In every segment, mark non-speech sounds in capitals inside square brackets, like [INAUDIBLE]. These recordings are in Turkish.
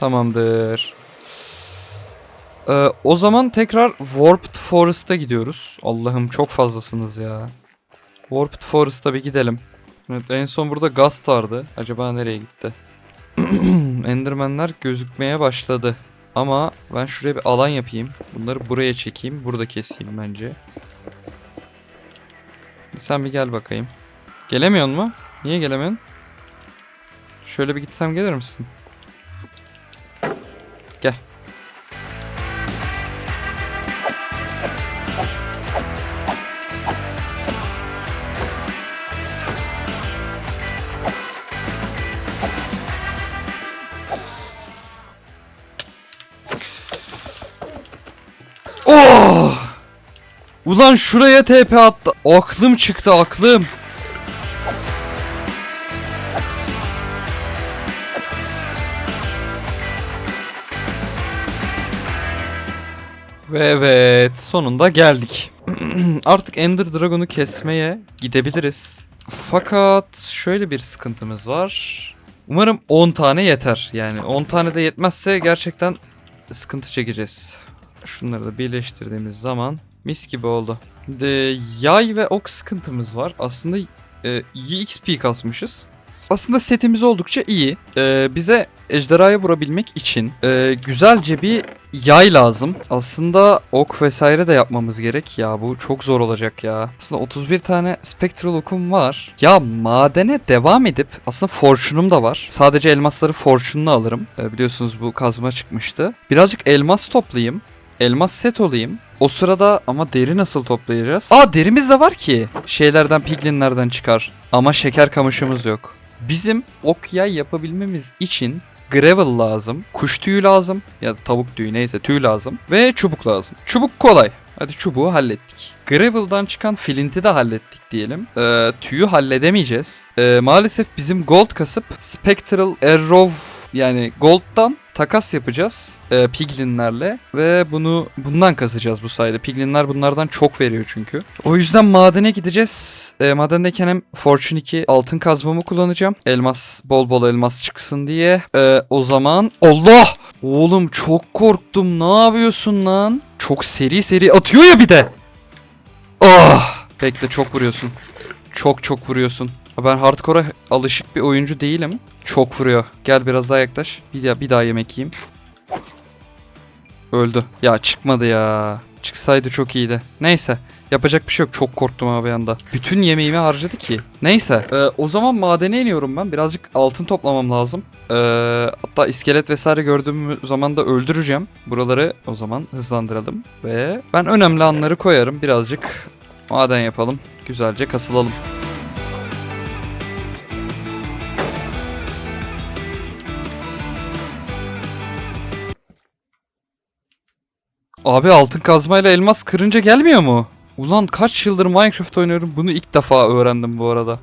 Tamamdır. Ee, o zaman tekrar Warped Forest'a gidiyoruz. Allah'ım çok fazlasınız ya. Warped Forest'a bir gidelim. Evet, en son burada Gast vardı. Acaba nereye gitti? [CLEARS THROAT] Enderman'ler gözükmeye başladı. Ama ben şuraya bir alan yapayım. Bunları buraya çekeyim. Burada keseyim bence. Sen bir gel bakayım. Gelemiyorsun mu? Niye gelemiyorsun? Şöyle bir gitsem gelir misin? Ulan şuraya TP attı. Aklım çıktı aklım. Ve evet sonunda geldik. [CLEARS THROAT] Artık Ender Dragon'u kesmeye gidebiliriz. Fakat şöyle bir sıkıntımız var. Umarım 10 tane yeter. Yani 10 tane de yetmezse gerçekten sıkıntı çekeceğiz. Şunları da birleştirdiğimiz zaman mis gibi oldu. De, yay ve ok sıkıntımız var. Aslında e, iyi XP kasmışız. Aslında setimiz oldukça iyi. E, bize ejderhaya vurabilmek için e, güzelce bir yay lazım. Aslında ok vesaire de yapmamız gerek. Ya bu çok zor olacak ya. Aslında 31 tane spectral okum var. Ya madene devam edip aslında fortune'um da var. Sadece elmasları fortune'unu alırım. E, biliyorsunuz bu kazma çıkmıştı. Birazcık elmas toplayayım. Elmas set olayım. O sırada ama deri nasıl toplayacağız? Aa derimiz de var ki. Şeylerden piglinlerden çıkar. Ama şeker kamışımız yok. Bizim ok yay yapabilmemiz için gravel lazım, kuş tüyü lazım ya da tavuk tüyü neyse tüy lazım ve çubuk lazım. Çubuk kolay. Hadi çubuğu hallettik. Gravel'dan çıkan filinti de hallettik diyelim. Ee, tüyü halledemeyeceğiz. Ee, maalesef bizim gold kasıp Spectral Arrow yani gold'dan takas yapacağız e, piglinlerle ve bunu bundan kasacağız bu sayede. Piglinler bunlardan çok veriyor çünkü. O yüzden madene gideceğiz. E, madendeyken hem Fortune 2 altın kazmamı kullanacağım. Elmas bol bol elmas çıksın diye. E, o zaman Allah! Oğlum çok korktum. Ne yapıyorsun lan? Çok seri seri atıyor ya bir de. Ah! Bekle çok vuruyorsun. Çok çok vuruyorsun. Ben hardcore'a alışık bir oyuncu değilim. Çok vuruyor. Gel biraz daha yaklaş. Bir daha, bir daha yemek yiyeyim. Öldü. Ya çıkmadı ya. Çıksaydı çok iyiydi. Neyse. Yapacak bir şey yok. Çok korktum abi anda. Bütün yemeğimi harcadı ki. Neyse. Ee, o zaman madene iniyorum ben. Birazcık altın toplamam lazım. Ee, hatta iskelet vesaire gördüğüm zaman da öldüreceğim. Buraları o zaman hızlandıralım. Ve ben önemli anları koyarım. Birazcık maden yapalım. Güzelce kasılalım. Abi altın kazmayla elmas kırınca gelmiyor mu? Ulan kaç yıldır Minecraft oynuyorum bunu ilk defa öğrendim bu arada.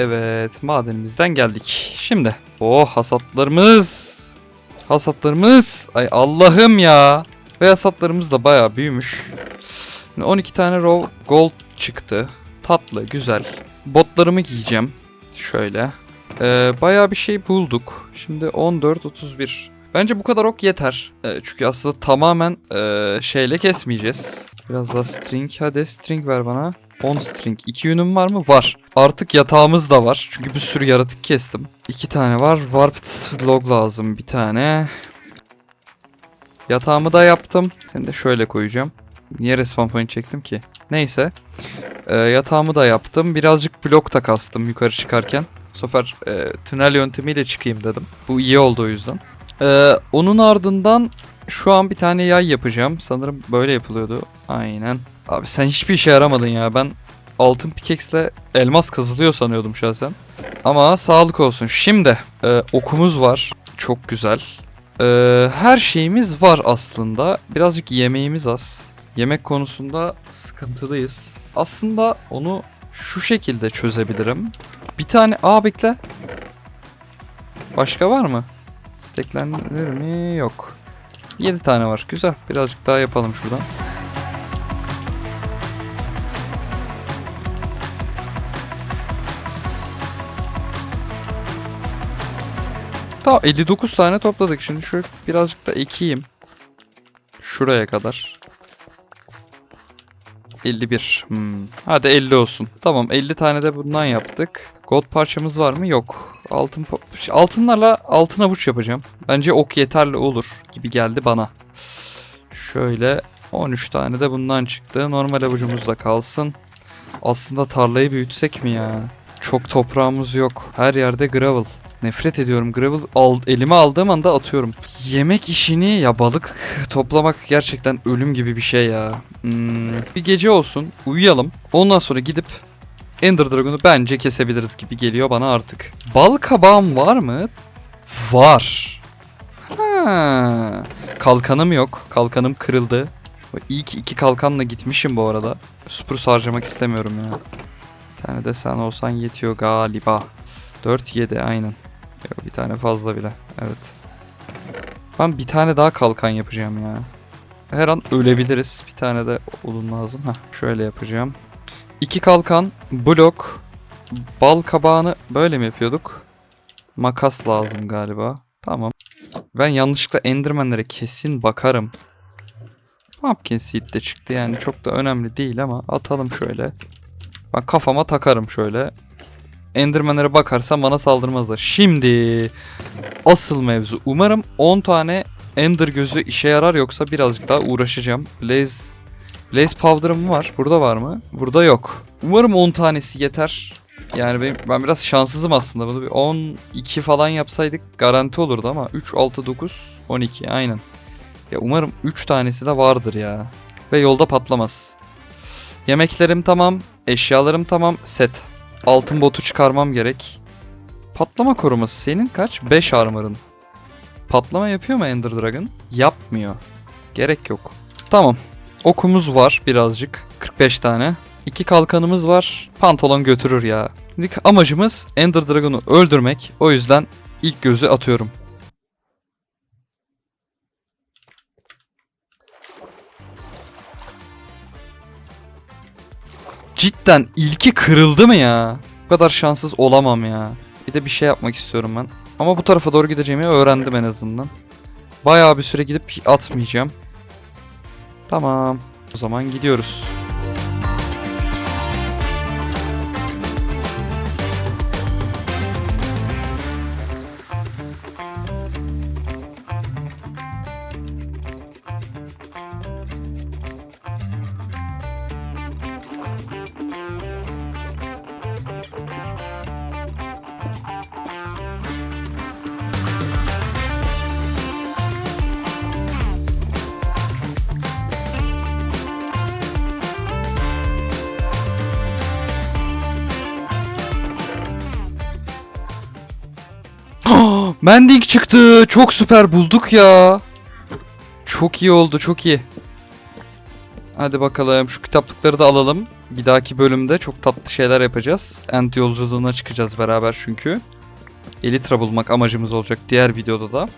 Evet madenimizden geldik. Şimdi oh hasatlarımız. Hasatlarımız. Ay Allah'ım ya. Ve hasatlarımız da bayağı büyümüş. Şimdi 12 tane raw gold çıktı. Tatlı güzel. Botlarımı giyeceğim. Şöyle. Ee, bayağı bir şey bulduk. Şimdi 14 31. Bence bu kadar ok yeter. Ee, çünkü aslında tamamen ee, şeyle kesmeyeceğiz. Biraz daha string. Hadi string ver bana. 10 string. 2 yünüm var mı? Var. Artık yatağımız da var. Çünkü bir sürü yaratık kestim. 2 tane var. Warped log lazım bir tane. Yatağımı da yaptım. Seni de şöyle koyacağım. Niye respawn point çektim ki? Neyse. Ee, yatağımı da yaptım. Birazcık blok da kastım yukarı çıkarken. Bu sefer e, tünel yöntemiyle çıkayım dedim. Bu iyi oldu o yüzden. Ee, onun ardından şu an bir tane yay yapacağım. Sanırım böyle yapılıyordu. Aynen. Abi sen hiçbir işe yaramadın ya. Ben altın pickaxe'le elmas kazılıyor sanıyordum şahsen. Ama sağlık olsun. Şimdi e, okumuz var. Çok güzel. E, her şeyimiz var aslında. Birazcık yemeğimiz az. Yemek konusunda sıkıntılıyız. Aslında onu şu şekilde çözebilirim. Bir tane... Aa bekle. Başka var mı? Steklenir mi? Yok. 7 tane var. Güzel. Birazcık daha yapalım şuradan. Tamam 59 tane topladık. Şimdi şu birazcık da ekeyim. Şuraya kadar. 51. Hmm. Hadi 50 olsun. Tamam 50 tane de bundan yaptık. Gold parçamız var mı? Yok. Altın altınlarla altın avuç yapacağım. Bence ok yeterli olur gibi geldi bana. Şöyle 13 tane de bundan çıktı. Normal avucumuz da kalsın. Aslında tarlayı büyütsek mi ya? Çok toprağımız yok. Her yerde gravel. Nefret ediyorum gravel al, elime aldığım anda atıyorum. Yemek işini ya balık [LAUGHS] toplamak gerçekten ölüm gibi bir şey ya. Hmm, bir gece olsun uyuyalım. Ondan sonra gidip Ender Dragon'u bence kesebiliriz gibi geliyor bana artık. Bal kabağım var mı? Var. Ha. Kalkanım yok. Kalkanım kırıldı. İyi ki iki kalkanla gitmişim bu arada. Spurs harcamak istemiyorum ya. Bir tane de sen olsan yetiyor galiba. 4-7 aynen. Tane fazla bile. Evet. Ben bir tane daha kalkan yapacağım ya. Her an ölebiliriz. Bir tane de odun lazım. Heh, şöyle yapacağım. İki kalkan, blok, bal kabağını böyle mi yapıyorduk? Makas lazım galiba. Tamam. Ben yanlışlıkla endermenlere kesin bakarım. Pumpkin seed de çıktı yani çok da önemli değil ama atalım şöyle. Ben kafama takarım şöyle. Endermenlere bakarsam bana saldırmazlar. Şimdi asıl mevzu. Umarım 10 tane Ender gözü işe yarar yoksa birazcık daha uğraşacağım. Blaze Blaze Powder'ım var. Burada var mı? Burada yok. Umarım 10 tanesi yeter. Yani benim, ben biraz şanssızım aslında. Bunu bir 12 falan yapsaydık garanti olurdu ama 3, 6, 9, 12 aynen. Ya umarım 3 tanesi de vardır ya. Ve yolda patlamaz. Yemeklerim tamam. Eşyalarım tamam. Set. Altın botu çıkarmam gerek. Patlama koruması senin kaç? 5 armor'ın. Patlama yapıyor mu Ender Dragon? Yapmıyor. Gerek yok. Tamam. Okumuz var birazcık. 45 tane. İki kalkanımız var. Pantolon götürür ya. Şimdi amacımız Ender Dragon'u öldürmek. O yüzden ilk gözü atıyorum. Cidden ilki kırıldı mı ya? Bu kadar şanssız olamam ya. Bir de bir şey yapmak istiyorum ben. Ama bu tarafa doğru gideceğimi öğrendim en azından. Bayağı bir süre gidip atmayacağım. Tamam. O zaman gidiyoruz. Mending çıktı. Çok süper bulduk ya. Çok iyi oldu, çok iyi. Hadi bakalım şu kitaplıkları da alalım. Bir dahaki bölümde çok tatlı şeyler yapacağız. Ant yolculuğuna çıkacağız beraber çünkü. Elitra bulmak amacımız olacak diğer videoda da.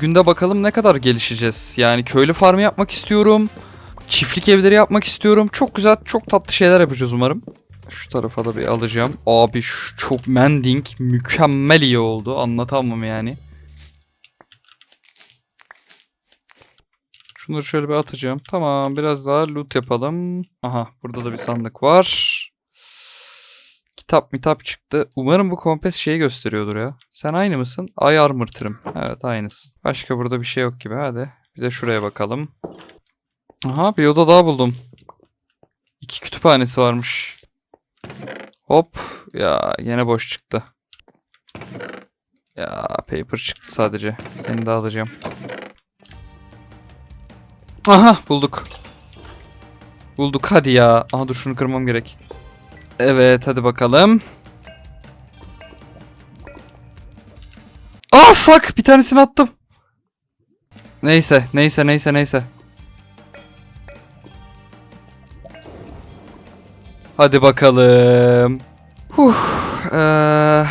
Günde bakalım ne kadar gelişeceğiz. Yani köylü farmı yapmak istiyorum. Çiftlik evleri yapmak istiyorum. Çok güzel, çok tatlı şeyler yapacağız umarım. Şu tarafa da bir alacağım. Abi şu çok mending mükemmel iyi oldu. Anlatamam yani. Şunları şöyle bir atacağım. Tamam biraz daha loot yapalım. Aha burada da bir sandık var. Kitap mitap çıktı. Umarım bu kompes şeyi gösteriyordur ya. Sen aynı mısın? Ay armor trim. Evet aynısın. Başka burada bir şey yok gibi. Hadi. Bir de şuraya bakalım. Aha bir oda daha buldum. İki kütüphane kütüphanesi varmış. Hop. Ya yine boş çıktı. Ya paper çıktı sadece. Seni de alacağım. Aha bulduk. Bulduk hadi ya. Aha dur şunu kırmam gerek. Evet hadi bakalım. Ah fuck bir tanesini attım. Neyse neyse neyse neyse. Hadi bakalım. Huh. eee,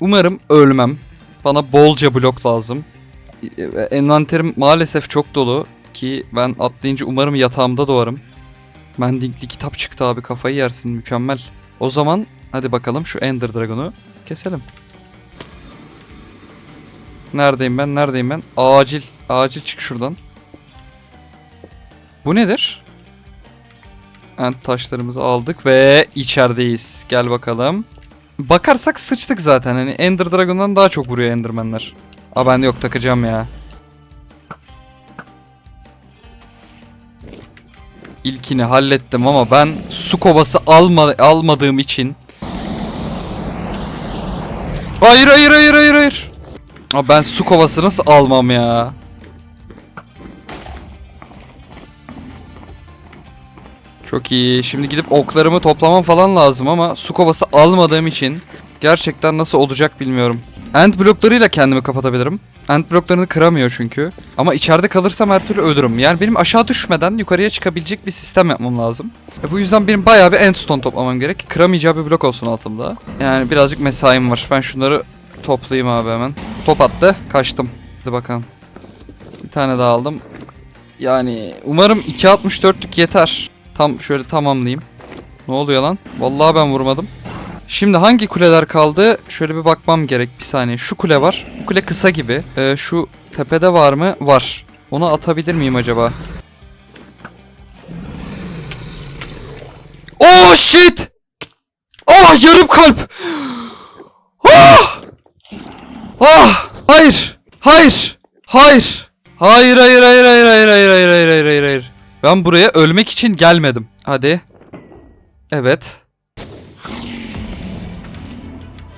umarım ölmem. Bana bolca blok lazım. E, Envanterim maalesef çok dolu ki ben atlayınca umarım yatağımda doğarım. Mendingli kitap çıktı abi kafayı yersin mükemmel. O zaman hadi bakalım şu Ender Dragon'u keselim. Neredeyim ben? Neredeyim ben? Acil. Acil çık şuradan. Bu nedir? Ent taşlarımızı aldık ve içerideyiz. Gel bakalım. Bakarsak sıçtık zaten. Hani Ender Dragon'dan daha çok vuruyor Enderman'ler. Aa ben de yok takacağım ya. İlkini hallettim ama ben su kovası alma, almadığım için Hayır hayır hayır hayır hayır. Aa ben su kovası nasıl almam ya? Çok iyi. Şimdi gidip oklarımı toplamam falan lazım ama su kovası almadığım için gerçekten nasıl olacak bilmiyorum. End bloklarıyla kendimi kapatabilirim. End bloklarını kıramıyor çünkü. Ama içeride kalırsam her türlü ölürüm. Yani benim aşağı düşmeden yukarıya çıkabilecek bir sistem yapmam lazım. E bu yüzden benim bayağı bir endstone toplamam gerek. Kıramayacağı bir blok olsun altımda. Yani birazcık mesaim var. Ben şunları toplayayım abi hemen. Top attı. Kaçtım. Hadi bakalım. Bir tane daha aldım. Yani umarım 2.64'lük yeter. Tam şöyle tamamlayayım. Ne oluyor lan? Vallahi ben vurmadım. Şimdi hangi kuleler kaldı? Şöyle bir bakmam gerek bir saniye. Şu kule var. Bu kule kısa gibi. Ee, şu tepede var mı? Var. Onu atabilir miyim acaba? Oh shit! Oh yarım kalp! Oh! Hayır! Hayır! Hayır! Hayır hayır hayır hayır hayır hayır hayır hayır hayır hayır hayır. Ben buraya ölmek için gelmedim. Hadi. Evet.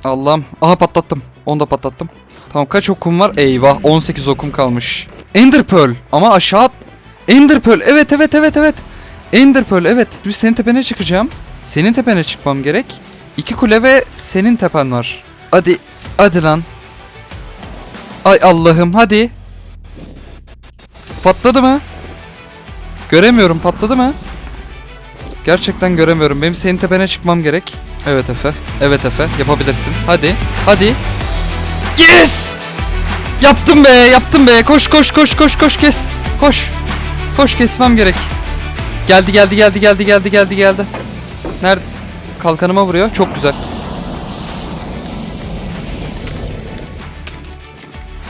Allah'ım. Aha patlattım. Onu da patlattım. Tamam kaç okum var? Eyvah 18 okum kalmış. Ender Pearl ama aşağı Ender Pearl evet evet evet evet. Ender Pearl evet. Şimdi senin tepene çıkacağım. Senin tepene çıkmam gerek. İki kule ve senin tepen var. Hadi. Hadi lan. Ay Allah'ım hadi. Patladı mı? Göremiyorum patladı mı? Gerçekten göremiyorum. Benim senin tepene çıkmam gerek. Evet Efe. Evet Efe. Yapabilirsin. Hadi. Hadi. Yes! Yaptım be. Yaptım be. Koş koş koş koş koş kes. Koş. Koş kesmem gerek. Geldi geldi geldi geldi geldi geldi geldi. Nerede? Kalkanıma vuruyor. Çok güzel.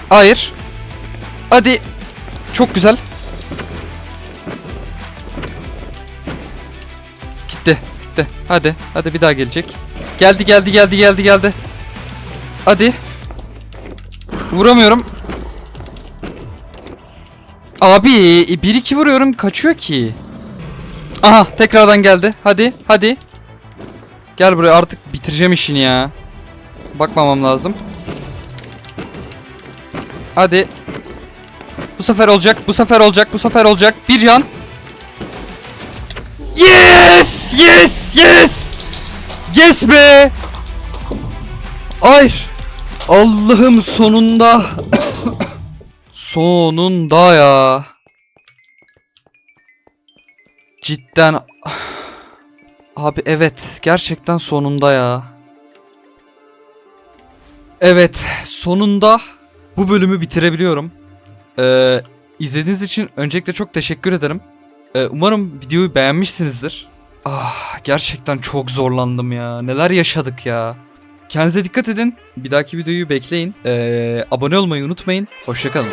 Hayır. Hadi. Çok güzel. Gitti. Hadi. Hadi bir daha gelecek. Geldi geldi geldi geldi geldi. Hadi. Vuramıyorum. Abi 1-2 vuruyorum kaçıyor ki. Aha tekrardan geldi. Hadi hadi. Gel buraya artık bitireceğim işini ya. Bakmamam lazım. Hadi. Bu sefer olacak. Bu sefer olacak. Bu sefer olacak. Bir can. Yes! Yes! Yes! Yes be! Ay! Allah'ım sonunda. [COUGHS] sonunda ya. Cidden. [SIGHS] Abi evet. Gerçekten sonunda ya. Evet. Sonunda bu bölümü bitirebiliyorum. Ee, izlediğiniz için öncelikle çok teşekkür ederim. Ee, umarım videoyu beğenmişsinizdir. Ah gerçekten çok zorlandım ya. Neler yaşadık ya. Kendinize dikkat edin. Bir dahaki videoyu bekleyin. Ee, abone olmayı unutmayın. Hoşçakalın.